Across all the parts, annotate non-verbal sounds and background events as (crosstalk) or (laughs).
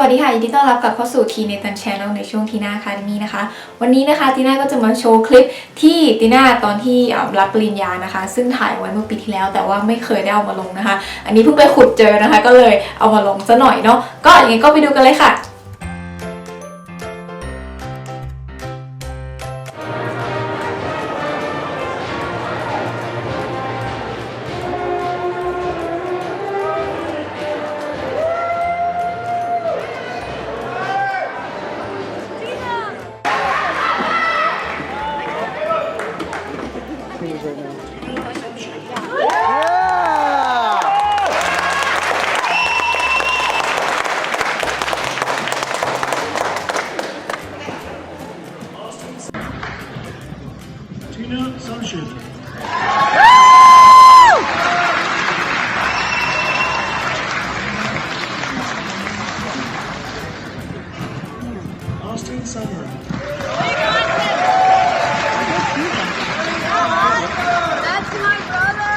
วัสดีค่ะยินดีต้อนรับกลับเข้าสู่ทีเนตันช n นลในช่วงทีน่าคาเดมีนะคะ วันนี้นะคะทีน่าก็จะมาโชว์คลิปที่ทีน่าตอนที่รับปริญญานะคะ ซึ่งถ่ายไว้เมื่อปีที่แล้ว แต่ว่าไม่เคยได้เอามาลงนะคะ อันนี้เพิ่งไปขุดเจอนะคะ ก็เลยเอามาลงซะหน่อยเนาะก็อย่างนี้ก็ไปดูกันเลยค่ะ somewhere. That's my brother.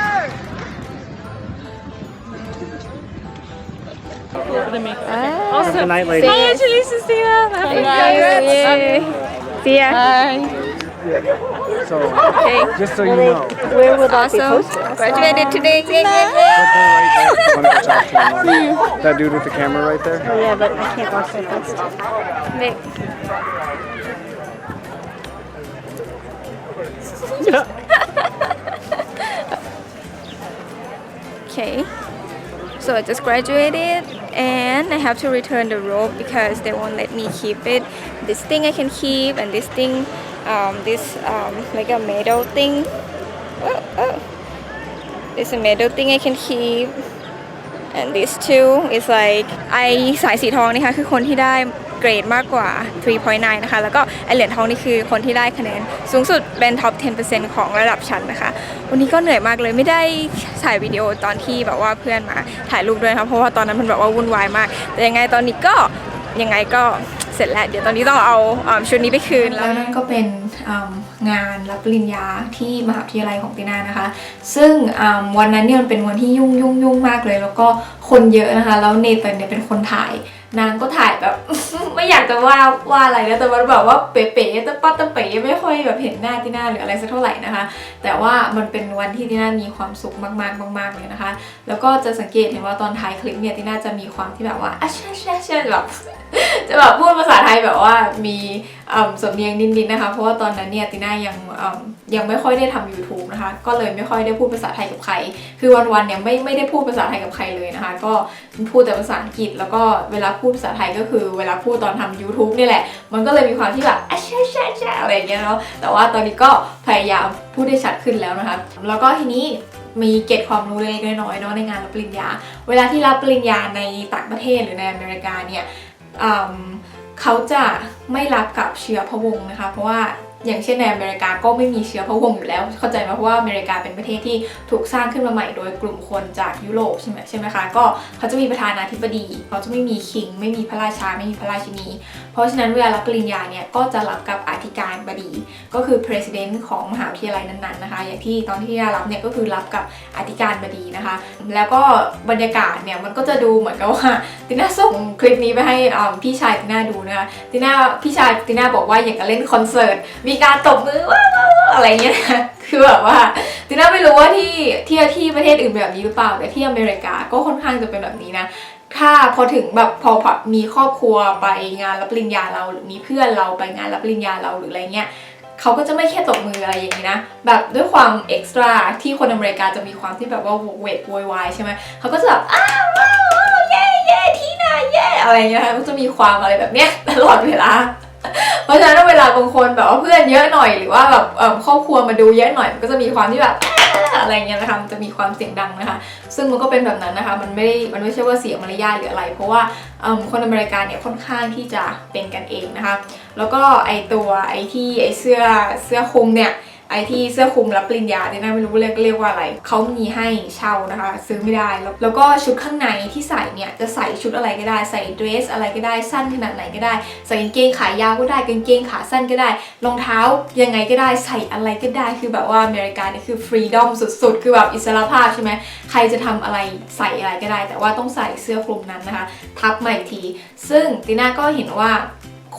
We're gonna make. Ah. Awesome. See ya. Bye. So, okay. just so you know. Where would that awesome. be posted? Graduated today. Yay, yay, yay. (laughs) That dude with the camera right there. Oh, Yeah, but I can't walk so fast. Nick. (laughs) okay. So I just graduated and I have to return the robe because they won't let me keep it. This thing I can keep and this thing, um, this um, like a metal thing. Oh, oh. It's metal thing I can keep. and this two is like ไอสายสีทองนี่ค่ะคือคนที่ได้เกรดมากกว่า 3.9 นะคะ แล้วก็ไอเหรียญทองนี่คือคนที่ได้คะแนน สูงสุดเป็นท็อป 10%ของระดับชั้นนะคะ วันนี้ก็เหนื่อยมากเลยไม่ได้ถ่ายวิดีโอตอนที่แบบว่าเพื่อนมาถ่ายรูปด้วยนะคะเพราะว่าตอนนั้นมันแบบว่าวุ่นวายมาก แต่ยังไงตอนนี้ก็ยังไงก็เสร็จแล้ว เดี๋ยวตอนนี้ต้องเอาชุดนี้ไปคืนแล้วนั่นก็เป็น งานรับปริญญาที่มหาวิทยาลัยของตินานะคะ ซึ่งวันนั้นเนี่ยมันเป็นวันที่ยุ่งยุ่งยุ่งมากเลย แล้วก็คนเยอะนะคะ แล้วเนเธอร์เนี่ยเป็นคนถ่าย นางก็ถ่ายแบบ ไม่อยากจะว่าว่าอะไรนะแต่มันแบบว่าเป๋ๆตะปัดตะเป๋ไม่ค่อยแบบเห็นหน้าตินาหรืออะไรสักเท่าไหร่นะคะ แต่ว่ามันเป็นวันที่ตินามีความสุขมากๆมากๆเลยนะคะ แล้วก็จะสังเกตเห็นว่าตอนท้ายคลิปเนี่ยตินาจะมีความที่แบบว่าอะใช่ใช่ใช่แบบ จะแบบพูดภาษาไทยแบบว่ามีเอิ่มสำเนียงนิดๆนะคะ เพราะว่าตอนนั้นเนี่ยติน่ายังยังไม่ค่อยได้ทำ YouTube นะคะ ก็เลยไม่ค่อยได้พูดภาษาไทยกับใคร คือวันๆเนี่ยไม่ไม่ได้พูดภาษาไทยกับใครเลยนะคะ ก็พูดแต่ภาษาอังกฤษ แล้วก็เวลาพูดภาษาไทยก็คือเวลาพูดตอนทำ YouTube นี่แหละ มันก็เลยมีความที่แบบอะใช่ใช่ใช่อะไรอย่างเงี้ยเนาะ แต่ว่าตอนนี้ก็พยายามพูดได้ชัดขึ้นแล้วนะคะ แล้วก็ทีนี้มีเกร็ดความรู้เล็กๆน้อยๆเนาะในงานรับปริญญา เวลาที่รับปริญญาในต่างประเทศหรือในอเมริกาเนี่ย เขาจะไม่รับกับเชื้อพระวงศ์นะคะ เพราะว่า อย่างเช่นในอเมริกาก็ไม่มีเชื้อพระวงศ์อยู่แล้ว เข้าใจไหมเพราะว่าอเมริกาเป็นประเทศที่ถูกสร้างขึ้นมาใหม่โดยกลุ่มคนจากยุโรปใช่ไหมใช่ไหมคะก็เขาจะมีประธานาธิบดีเขาจะไม่มีคิง ไม่มีพระราชาไม่มีพระราชินี เพราะฉะนั้นเวลารับปริญญาเนี่ยก็จะรับกับอธิการบดี ก็คือ president ของมหาวิทยาลัยนั้นๆนะคะ อย่างที่ตอนที่ได้รับเนี่ยก็คือรับกับอธิการบดีนะคะ แล้วก็บรรยากาศเนี่ยมันก็จะดูเหมือนกับว่าติน่าส่งคลิปนี้ไปให้อ่าพี่ชายติน่าดูนะคะติน่าพี่ชายติน่าบอกว่าอย่างกับเล่นคอนเสิร์ตมีีการตบมือว้าวอะไรเงี้ยนะคือแบบว่าติน่าไม่รู้ว่าที่ที่ที่ประเทศอื่นแบบนี้หรือเปล่า แต่ที่อเมริกาก็ค่อนข้างจะเป็นแบบนี้นะถ้าพอถึงแบบพอพอมีครอบครัวไปงานรับปริญญาเราหรือมีเพื่อนเราไปงานรับปริญญาเราหรืออะไรเงี้ยเขาก็จะไม่แค่ตบมืออะไรอย่างนี้นะ แบบด้วยความเอ็กซ์ตร้าที่คนอเมริกาจะมีความที่แบบว่าเวกโวยวายใช่ไหมเขาก็จะแบบอ้าวว้าวเย่เย่ทีน่าเย่อะไรเงี้ยก็จะมีความอะไรแบบเนี้ยตลอดเวลา เพราะฉะนั้นเวลาบางคนแบบว่าเพื่อนเยอะหน่อยหรือว่าแบบครอบครัวมาดูเยอะหน่อยมันก็จะมีความที่แบบอะไรเงี้ยนะคะมันจะมีความเสียงดังนะคะ ซึ่งมันก็เป็นแบบนั้นนะคะ มันไม่ได้มันไม่ใช่ว่าเสียงมารยาทหรืออะไร เพราะว่าคนอเมริกันเนี่ยค่อนข้างที่จะเป็นกันเองนะคะ แล้วก็ไอตัวไอที่ไอเสื้อเสื้อคลุมเนี่ย ไอที่เสื้อคลุมรับปริญญาเนี่ยนะไม่รู้เรียกเรียกว่าอะไรเขามีให้เช่านะคะ ซื้อไม่ได้แล้วแล้วก็ชุดข้างในที่ใส่เนี่ยจะใส่ชุดอะไรก็ได้ใส่เดรสอะไรก็ได้สั้นขนาดไหนก็ได้ใส่กางเกงขายาวก็ได้กางเกงขาสั้นก็ได้รองเท้ายังไงก็ได้ใส่อะไรก็ได้คือแบบว่าอเมริกาเนี่ยคือฟรีดอมสุดๆ คือแบบอิสระภาพใช่ไหมใครจะทำอะไรใส่อะไรก็ได้ แต่ว่าต้องใส่เสื้อคลุมนั้นนะคะ ทับมาอีกที ซึ่งติน่าก็เห็นว่า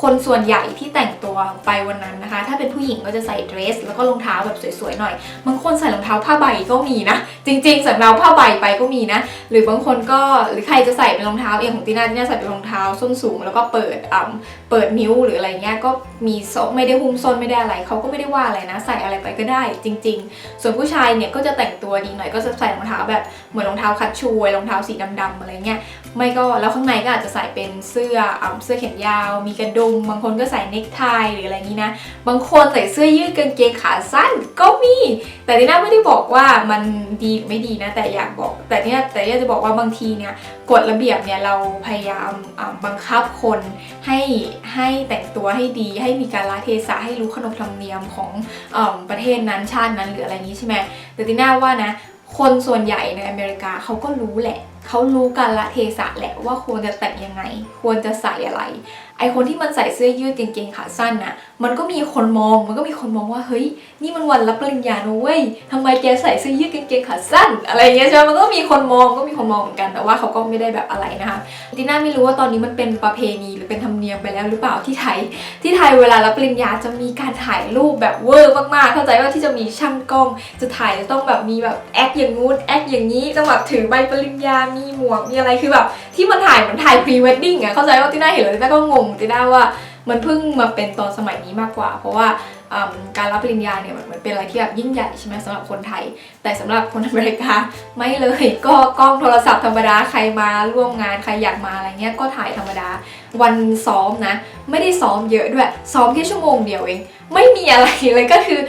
คนส่วนใหญ่ที่แต่งตัวไปวันนั้นนะคะ ถ้าเป็นผู้หญิงก็จะใส่เดรส แล้วก็รองเท้าแบบสวยๆหน่อย บางคนใส่รองเท้าผ้าใบก็มีนะ จริงๆใส่รองเท้าผ้าใบไปก็มีนะ หรือบางคนก็หรือใครจะใส่เป็นรองเท้าเองของติน่าติน่าใส่เป็นรองเท้าส้นสูง แล้วก็เปิดอ่าเปิดนิ้วหรืออะไรเงี้ยก็มีโซไม่ได้หุ้มส้นไม่ได้อะไรเขาก็ไม่ได้ว่าอะไรนะ ใส่อะไรไปก็ได้ จริง ๆ ส่วนผู้ชายเนี่ยก็จะแต่งตัวดีหน่อยก็จะใส่รองเท้าแบบเหมือนรองเท้าคัชชูรองเท้าสีดำๆอะไรเงี้ยไม่ก็แล้วข้างในก็อาจจะใส่เป็นเสื้ออ่าเสื้อแขนยาว มีกระดุมบางคนก็ใส่เนคไทหรืออะไรนี้นะ บางคนใส่เสื้อยืดกางเกงขาสั้นก็มี แต่ที่น่าไม่ได้บอกว่ามันดีไม่ดีนะ แต่อยากบอก แต่เนี่ยแต่เนี่ยจะบอกว่าบางทีเนี่ยกฎระเบียบเนี่ยเราพยายามบังคับคนให้ให้แต่งตัวให้ดี ให้มีการละเทศะให้รู้ขนบธรรมเนียมของอประเทศนั้นชาตินั้นหรืออะไรนี้ใช่ไหมแต่ที่น่าว่านะคนส่วนใหญ่ในอเมริกาเขาก็รู้แหละ เขารู้กันละเทศะแหละว่าควรจะแต่งยังไง ควรจะใส่อะไร ไอคนที่มันใส่เสื้อยืดกางเกงขาสั้นน่ะ มันก็มีคนมองมันก็มีคนมองว่าเฮ้ยนี่มันวันรับปริญญานะเว้ยทำไมแกใส่เสื้อยืดกางเกงขาสั้น อะไรเงี้ยใช่ไหมมันก็มีคนมองก็มีคนมองเหมือนกันแต่ว่าเขาก็ไม่ได้แบบอะไรนะคะทีน่าไม่รู้ว่าตอนนี้มันเป็นประเพณีหรือเป็นธรรมเนียมไปแล้วหรือเปล่าที่ไทย ที่ไทยเวลารับปริญญาจะมีการถ่ายรูปแบบเวอร์มากๆเข้าใจว่าที่จะมีช่างกล้องจะถ่ายจะต้องแบบมีแบบแอคอย่างงู้นแอคอย่างนี้ต้องแบบถือใบปริญญามีหมวกมีอะไรคือแบบที่มันถ่ายเหมือนถ่ายพรีเวดดิ้งอะเข้าใจว่าที่น่าเห็นแล้วที่น่าก็งงที่น่าว่ามันเพิ่งมาเป็นตอนสมัยนี้มากกว่า เพราะว่าการรับปริญญาเนี่ยมันมันเป็นอะไรที่แบบยิ่งใหญ่ใช่ไหมสำหรับคนไทย แต่สำหรับคนอเมริกาไม่เลยก็กล้องโทรศัพท์ธรรมดาใครมาร่วมงานใครอยากมาอะไรเงี้ยก็ถ่ายธรรมดา วันซ้อมนะ ไม่ได้ซ้อมเยอะด้วยซ้อมแค่ชั่วโมงเดียวเอง ไม่มีอะไรเลยก็คือ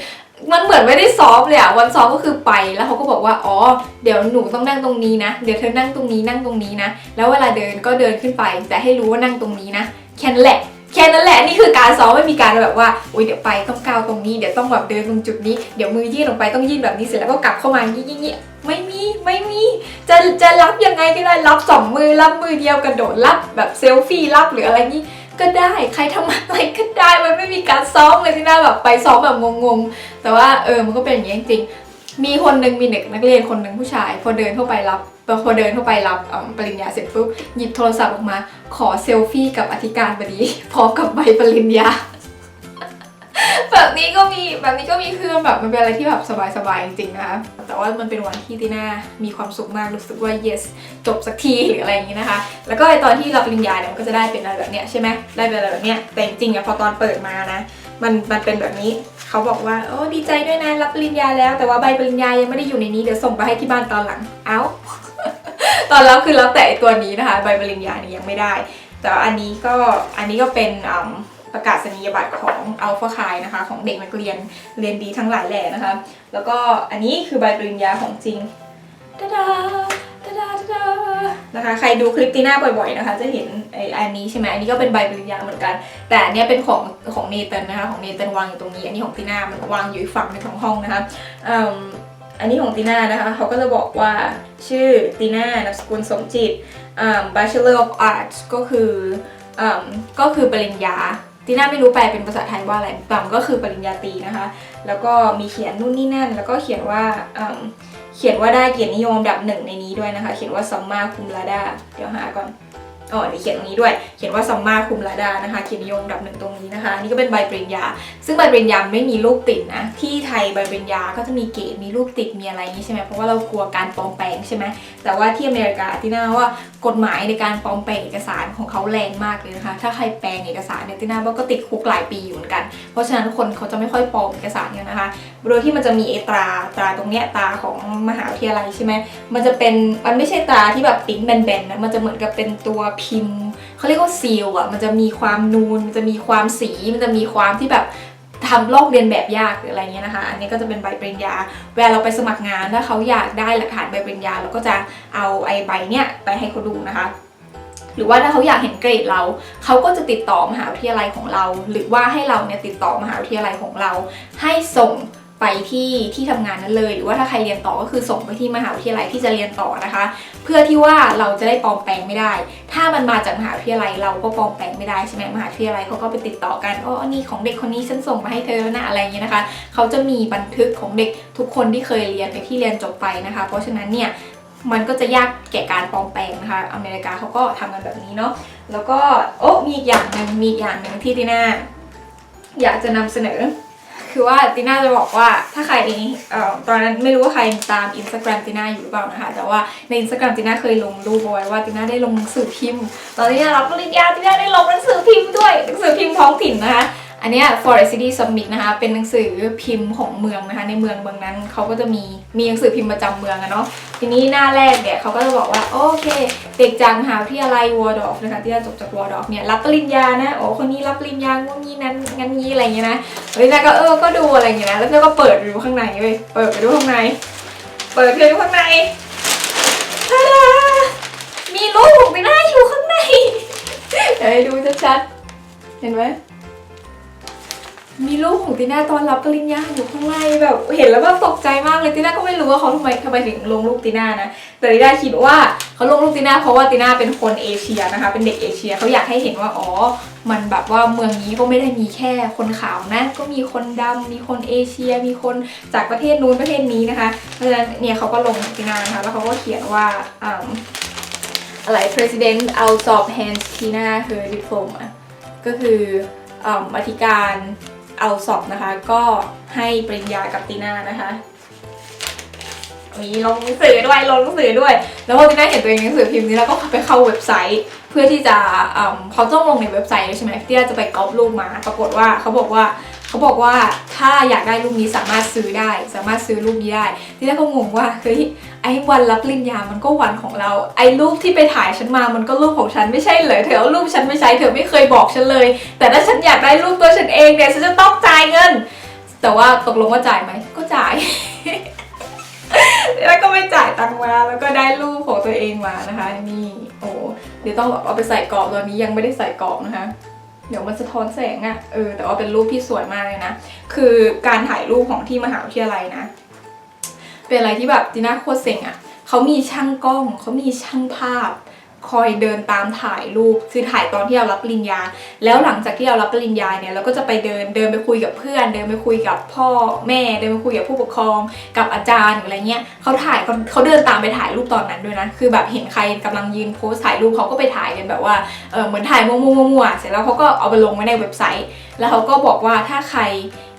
มันเหมือนไม่ได้ซ้อมเลยอะวันซ้อมก็คือไปแล้วเขาก็บอกว่าอ๋อเดี๋ยวหนูต้องนั่งตรงนี้นะ เดี๋ยวเธอนั่งตรงนี้นั่งตรงนี้นะ แล้วเวลาเดินก็เดินขึ้นไป แต่ให้รู้ว่านั่งตรงนี้นะแค่นั้นแหละแค่นั้นแหละนี่คือการซ้อมไม่มีการแบบว่าอุ้ยเดี๋ยวไปต้องก้าวตรงนี้เดี๋ยวต้องแบบเดินตรงจุดนี้เดี๋ยวมือยื่นออกไปต้องยื่นแบบนี้เสร็จแล้วก็กลับเข้ามายี่ยี่ยี่ไม่มีไม่มีจะจะรับยังไงก็ได้รับสองมือรับมือเดียวกระโดดรับแบบเซลฟี่รับหรืออะไรนี้ ก็ได้ใครทำอะไรก็ได้มันไม่มีการซ้อมเลยที่น่าแบบไปซ้อมแบบงงๆ แต่ว่าเออมันก็เป็นอย่างนี้จริงๆมีคนหนึ่งมีเด็กนักเรียนคนหนึ่งผู้ชาย พอเดินเข้าไปรับพอเดินเข้าไปรับปริญญาเสร็จปุ๊บหยิบโทรศัพท์ออกมา ขอเซลฟี่กับอธิการบดีพร้อมกับใบปริญญา แบบนี้ก็มีแบบนี้ก็มีคือแบบมันเป็นอะไรที่แบบสบายๆจริงๆนะคะแต่ว่ามันเป็นวันที่ตีน่ามีความสุขมากรู้สึกว่า yes จบสักทีหรืออะไรอย่างนี้นะคะ แล้วก็ไอตอนที่รับปริญญาเนี่ยมันก็จะได้เป็นอะไรแบบเนี้ยใช่ไหมได้เป็นอะไรแบบเนี้ยแต่จริงๆอะพอตอนเปิดมานะมันมันเป็นแบบนี้เขาบอกว่าโอ้ดีใจด้วยนะรับปริญญาแล้ว แต่ว่าใบปริญญายังไม่ได้อยู่ในนี้เดี๋ยวส่งไปให้ที่บ้านตอนหลังเอ้าตอนรับคือรับแต่ตัวนี้นะคะ ใบปริญญาเนี่ยยังไม่ได้ แต่อันนี้ก็อันนี้ก็เป็นอืม ประกาศนียบัตรของอัลฟาคายนะคะ ของเด็กนักเรียนเรียนดีทั้งหลายแหล่นะคะ แล้วก็อันนี้คือใบปริญญาของจริงตาดาตาดาตาดานะคะ ใครดูคลิปตีน่าบ่อยๆนะคะ จะเห็นไอ้อันนี้ใช่ไหมอันนี้ก็เป็นใบปริญญาเหมือนกัน แต่อันนี้เป็นของของเนเธนนะคะ ของเนเธนวางอยู่ตรงนี้ อันนี้ของตีน่ามันวางอยู่อีกฝั่งในงของห้องนะคะอันนี้ของตีน่านะคะ เขาก็จะบอกว่าชื่อตีน่านามสกุลสมจิต Bachelor of Arts ก็คือก็คือปริญญา ตีน่าไม่รู้แปลเป็นภาษาไทยว่าอะไรบัมก็คือปริญญาตรีนะคะ แล้วก็มีเขียนนู่นนี่นั่น แล้วก็เขียนว่าเขียนว่าได้เกียรตินิยมดับหนึ่งในนี้ด้วยนะคะ เขียนว่าซัมมาคุมลาดาเดี๋ยวหาก่อน อ๋อเดี๋ยวเขียนตรงนี้ด้วย เขียนว่าซัมมาคุมลาดานะคะเกียรตินิยมดับหนึ่งตรงนี้นะคะ นี่ก็เป็นใบปริญญา ซึ่งใบปริญญาไม่มีรูปติดนะ ที่ไทยใบปริญญาก็จะมีเกรดมีรูปติดมีอะไรอย่างนี้ใช่ไหมเพราะว่าเรากลัวการปลอมแปลงใช่ไหมแต่ว่าที่อเมริกาที่น่าว่ากฎหมายในการปลอมแปลงเอกสารของเขาแรงมากเลยนะคะ ถ้าใครแปลงเอกสารเนี่ยที่น่าว่าก็ติดคุกหลายปีอยู่เหมือนกัน เพราะฉะนั้นคนเขาจะไม่ค่อยปลอมเอกสารกันนะคะ โดยที่มันจะมีไอตราตราตรงเนี้ยตราของมหาวิทยาลัยใช่ไหมมันจะเป็นมันไม่ใช่ตราที่แบบปิ้นแบนๆนะมันจะเหมือนกับเป็นตัวพิมพ์เขาเรียกว่าซีลอะมันจะมีความนูนมันจะมีความสีมันจะมีความที่แบบทำลอกเรียนแบบยากหรืออะไรเงี้ยนะคะ อันนี้ก็จะเป็นใบปริญญา เวลาเราไปสมัครงานถ้าเขาอยากได้หลักฐานใบปริญญาเราก็จะเอาไอ้ใบเนี้ยไปให้เขาดูนะคะหรือว่าถ้าเขาอยากเห็นเกรดเรา เขาก็จะติดต่อมหาวิทยาลัยของเรา หรือว่าให้เราเนี่ยติดต่อมหาวิทยาลัยของเรา ให้ส่ง ไปที่ที่ทำงานนั้นเลย หรือว่าถ้าใครเรียนต่อก็คือส่งไปที่มหาวิทยาลัยที่จะเรียนต่อนะคะ เพื่อที่ว่าเราจะได้ปลอมแปลงไม่ได้ ถ้ามันมาจากมหาวิทยาลัยเราก็ปลอมแปลงไม่ได้ใช่ไหมมหาวิทยาลัยเขาก็ไปติดต่อกันอ๋ออันนี้ของเด็กคนนี้ฉันส่งมาให้เธอแล้วนะอะไรอย่างเงี้ยนะคะเขาจะมีบันทึกของเด็กทุกคนที่เคยเรียนในที่เรียนจบไปนะคะ เพราะฉะนั้นเนี่ยมันก็จะยากแก่การปลอมแปลงนะคะ อเมริกาเขาก็ทำกันแบบนี้เนาะ แล้วก็โอ้มีอีกอย่างหนึ่งมีอีกอย่างหนึ่งที่ติน่าอยากจะนำเสนอ คือว่าติน่าจะบอกว่าถ้าใครเอ่อตอนนั้นไม่รู้ว่าใครตามอินสตาแกรมติน่าอยู่หรือเปล่านะคะ แต่ว่าในอินสตาแกรมติน่าเคยลงรูปเอาไว้ว่าติน่าได้ลงหนังสือพิมพ์ ตอนที่ได้รับปริญญาติน่าได้ลงหนังสือพิมพ์ด้วยหนังสือพิมพ์ท้องถิ่นนะคะ อันนี้ Forest City Summit นะคะ เป็นหนังสือพิมพ์ของเมืองนะคะ ในเมืองเมืองนั้นเขาก็จะมีมีหนังสือพิมพ์ประจำเมืองอะเนาะ ทีนี้หน้าแรกเนี่ยเขาก็จะบอกว่า โอเค เด็กจากมหาวิทยาลัยวอร์ดอฟนะคะ ที่จบจากวอร์ดอฟเนี่ยรับปริญญานะ โอ้คนนี้รับปริญญาว่างี้นั้นงั้นงี้อะไรอย่างเงี้ยนะเฮ้ยแล้วก็เออ ก็ดูอะไรอย่างเงี้ยนะ แล้วก็เปิดดูข้างในเว้ย เปิดไปดูข้างใน เปิดไปดูข้างในทาดามีรูปของไปหน้าอยู่ข้างในเดี๋ยวให้ดูชัดๆ เห็นไหม มีรูปของตีน่าตอนรับปริญญาอยู่ข้างในแบบเห็นแล้วแบบตกใจมากเลยตีน่าก็ไม่รู้ว่าเขาทำไมทำไมถึงลงรูปตีน่านะแต่ตีน่าคิดว่าเขาลงรูปตีน่าเพราะว่าตีน่าเป็นคนเอเชียนะคะ เป็นเด็กเอเชียเขาอยากให้เห็นว่าอ๋อ มันแบบว่าเมืองนี้ก็ไม่ได้มีแค่คนขาวนะ ก็มีคนดำมีคนเอเชีย มีคนจากประเทศนู้นประเทศนี้นะคะเพราะฉะนั้นเนี่ยเขาก็ลงตีน่านะคะแล้วเขาก็เขียนว่าอืมอะไร president out of hands Tina her diploma ก็คืออืมอธิการ เอาสอบนะคะ ก็ให้ปริญญากับตีน่านะคะ มีลงหนังสือด้วยลงหนังสือด้วย แล้วพอตีน่าเห็นตัวเองในหนังสือพิมพ์นี้แล้วก็ไปเข้าเว็บไซต์ เพื่อที่จะเขาต้องลงในเว็บไซต์ใช่ไหมตีน่าจะไปก๊อปรูปมา ปรากฏว่าเขาบอกว่า เขาบอกว่าถ้าอยากได้รูปนี้สามารถซื้อได้ สามารถซื้อรูปนี้ได้ที่น่าก็งงว่าเฮ้ยไอ้วันรับปริญญามันก็วันของเรา ไอ้รูปที่ไปถ่ายฉันมามันก็รูปของฉันไม่ใช่เหรอเธอเอารูปฉันไม่ใช้เธอไม่เคยบอกฉันเลย แต่ถ้าฉันอยากได้รูปตัวฉันเองเนี่ยฉันจะต้องจ่ายเงิน แต่ว่าตกลงว่าจ่ายไหมก็จ่ายแล้วก็ไม่จ่ายตังค์มาแล้วก็ได้รูปของตัวเองมานะคะ นี่โอ้เดี๋ยวต้องเอาไปใส่กรอบตอนนี้ยังไม่ได้ใส่กรอบนะคะ เดี๋ยวมันสะท้อนแสงอะ่ะเออแต่ว่าเป็นรูปที่สวยมากเลยนะ คือการถ่ายรูปของที่มหาวิทยาลัยนะ เป็นอะไรที่แบบจีน่าโคตรเซ็งอะ่ะเขามีช่างกล้องเขามีช่างภาพ คอยเดินตามถ่ายรูปคือถ่ายตอนที่เรารับปริญญา แล้วหลังจากที่เรารับปริญญาเนี่ยเราก็จะไปเดินเดินไปคุยกับเพื่อน เดินไปคุยกับพ่อแม่ เดินไปคุยกับผู้ปกครอง กับอาจารย์หรืออะไรเงี้ยเขาถ่ายเขาเขาเดินตามไปถ่ายรูปตอนนั้นด้วยนะคือแบบเห็นใครกำลังยืนโพสถ่ายรูปเขาก็ไปถ่ายกันแบบว่าเออเหมือนถ่ายมั่วๆๆๆเสร็จแล้วเขาก็เอาไปลงไว้ในเว็บไซต์ แล้วเขาก็บอกว่าถ้าใคร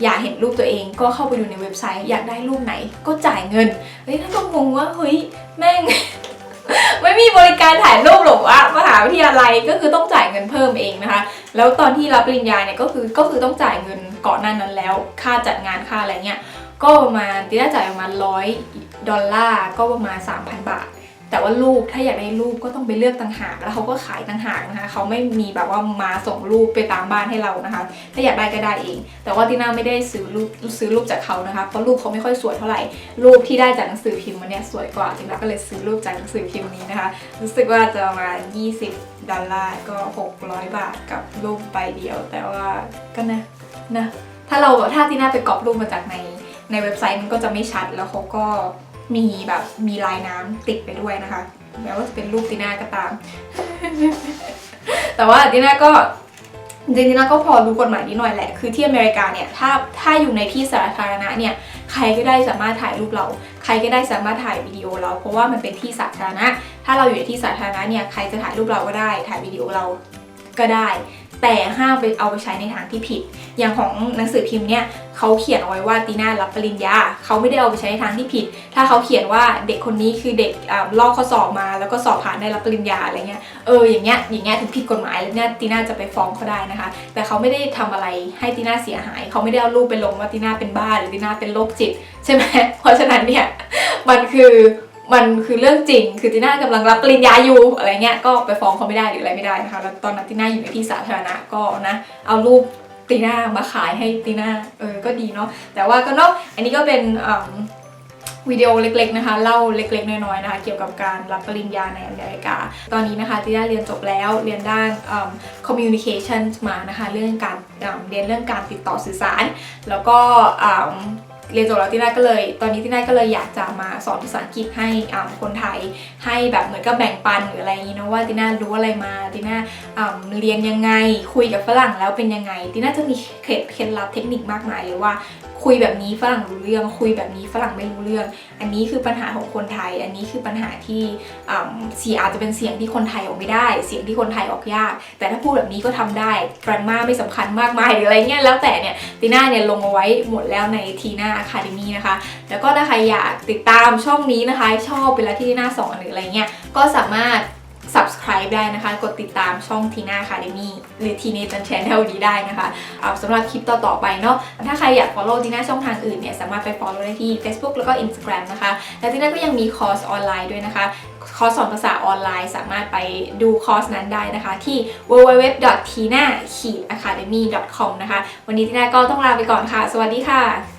อยากเห็นรูปตัวเองก็เข้าไปดูในเว็บไซต์อยากได้รูปไหนก็จ่ายเงินเฮ้ยท่านก็งงว่าเฮ้ยแม่ง ไม่มีบริการถ่ายรูปหรอกวะมหาวิทยาลัยก็คือต้องจ่ายเงินเพิ่มเองนะคะ แล้วตอนที่รับปริญญาเนี่ยก็คือก็คือต้องจ่ายเงินก่อนหน้านั้นแล้ว ค่าจัดงานค่าอะไรเงี้ยก็ประมาณตีน่าจ่ายประมาณร้อยดอลลาร์ก็ประมาณ 3,000 บาท แต่ว่ารูปถ้าอยากได้รูปก็ต้องไปเลือกต่างหาก แล้วเขาก็ขายต่างหากนะคะเขาไม่มีแบบว่ามาส่งรูปไปตามบ้านให้เรานะคะ ถ้าอยากได้ก็ได้เอง แต่ว่าตีน่าไม่ได้ซื้อรูปซื้อรูปจากเขานะคะเพราะรูปเขาไม่ค่อยสวยเท่าไหร่รูปที่ได้จากหนังสือพิมพ์มันเนี่ยสวยกว่าตีน่าก็เลยซื้อรูปจากหนังสือพิมพ์นี้นะคะ รู้สึกว่าจะประมาณ20ดอลลาร์ก็ 600 บาทกับรูปใบเดียว แต่ว่าก็นะนะถ้าเราถ้าตีน่าไปก๊อปรูปมาจากในในเว็บไซต์มันก็จะไม่ชัดแล้วเขาก็ มีแบบมีลายน้ำติดไปด้วยนะคะแม้ว่าจะเป็นรูปตีน่าก็ตาม แต่ว่าตีน่าก็จริงๆตีน่าก็พอรู้กฎหมายนิดหน่อยแหละ คือที่อเมริกาเนี่ย ถ้าถ้าอยู่ในที่สาธารณะเนี่ย ใครก็ได้สามารถถ่ายรูปเรา ใครก็ได้สามารถถ่ายวิดีโอเรา เพราะว่ามันเป็นที่สาธารณะ ถ้าเราอยู่ในที่สาธารณะเนี่ย ใครจะถ่ายรูปเราก็ได้ ถ่ายวิดีโอเราก็ได้ แต่ห้ามไปเอาไปใช้ในทางที่ผิด อย่างของหนังสือพิมพ์เนี่ยเขาเขียนเอาไว้ว่าตีน่ารับปริญญาเขาไม่ได้เอาไปใช้ในทางที่ผิด ถ้าเขาเขียนว่าเด็กคนนี้คือเด็กอ่าลอกข้อสอบมาแล้วก็สอบผ่านได้รับปริญญาอะไรเงี้ยเอออย่างเงี้ยอย่างเงี้ยถึงผิดกฎหมายแล้วเนี่ยตีน่าจะไปฟ้องเขาได้นะคะ แต่เขาไม่ได้ทำอะไรให้ตีน่าเสียหาย เขาไม่ได้เอารูปไปลงว่าตีน่าเป็นบ้าหรือตีน่าเป็นโรคจิต ใช่ไหมเพราะฉะนั้นเนี่ยมันคือ มันคือเรื่องจริง คือตีน่ากำลังรับปริญญาอยู่อะไรเงี้ย ก็ไปฟ้องเขาไม่ได้หรืออะไรไม่ได้นะคะ แล้วตอนนั้นตีน่าอยู่ในที่สาธารณะก็นะ เอารูปตีน่ามาขายให้ตีน่า เออ ก็ดีเนาะ แต่ว่าก็เนาะ อันนี้ก็เป็นวิดีโอเล็กๆนะคะ เล่าเล็กๆ น้อยๆนะคะ เกี่ยวกับการรับปริญญาในอเมริกา ตอนนี้นะคะตีน่าเรียนจบแล้ว เรียนด้าน communication มานะคะ เรื่องการเรียนเรื่องการติดต่อสื่อสาร แล้วก็ เรียนจบแล้วที่น่าก็เลย ตอนนี้ที่น่าก็เลยอยากจะมาสอนภาษาอังกฤษให้คนไทย ให้แบบเหมือนกับแบ่งปันหรืออะไรอย่างนี้นะว่าที่น่ารู้อะไรมาที่น่าเรียนยังไงคุยกับฝรั่งแล้วเป็นยังไงที่น่าจะมีเคล็ดเคล็ดลับเทคนิคมากมายเลยว่า คุยแบบนี้ฝรั่งรู้เรื่อง คุยแบบนี้ฝรั่งไม่รู้เรื่อง อันนี้คือปัญหาของคนไทย อันนี้คือปัญหาที่เสียงอาจจะเป็นเสียงที่คนไทยออกไม่ได้ เสียงที่คนไทยออกยาก แต่ถ้าพูดแบบนี้ก็ทำได้กรามาไม่สำคัญมากมายหรืออะไรเงี้ยแล้วแต่เนี่ยตีน่าเนี่ยลงเอาไว้หมดแล้วในทีน่าอะคาเดมีนะคะ แล้วก็ถ้าใครอยากติดตามช่องนี้นะคะ ชอบเวลาที่ทีน่าสอนหรืออะไรเงี้ยก็สามารถ subscribe ได้นะคะ กดติดตามช่องทีน่าคาเดมีหรือทีเนจันแชนแนลนี้ได้นะคะ เอาสำหรับคลิปต่อ ๆ ไปเนาะถ้าใครอยาก follow ทีน่าช่องทางอื่นเนี่ย สามารถไป follow ได้ที่ Facebook แล้วก็ Instagram นะคะ และทีน่าก็ยังมีคอร์สออนไลน์ด้วยนะคะ คอร์สสอนภาษาออนไลน์ สามารถไปดูคอร์สนั้นได้นะคะ ที่ www.tina-academy.com นะคะ วันนี้ทีน่าก็ต้องลาไปก่อนค่ะ สวัสดีค่ะ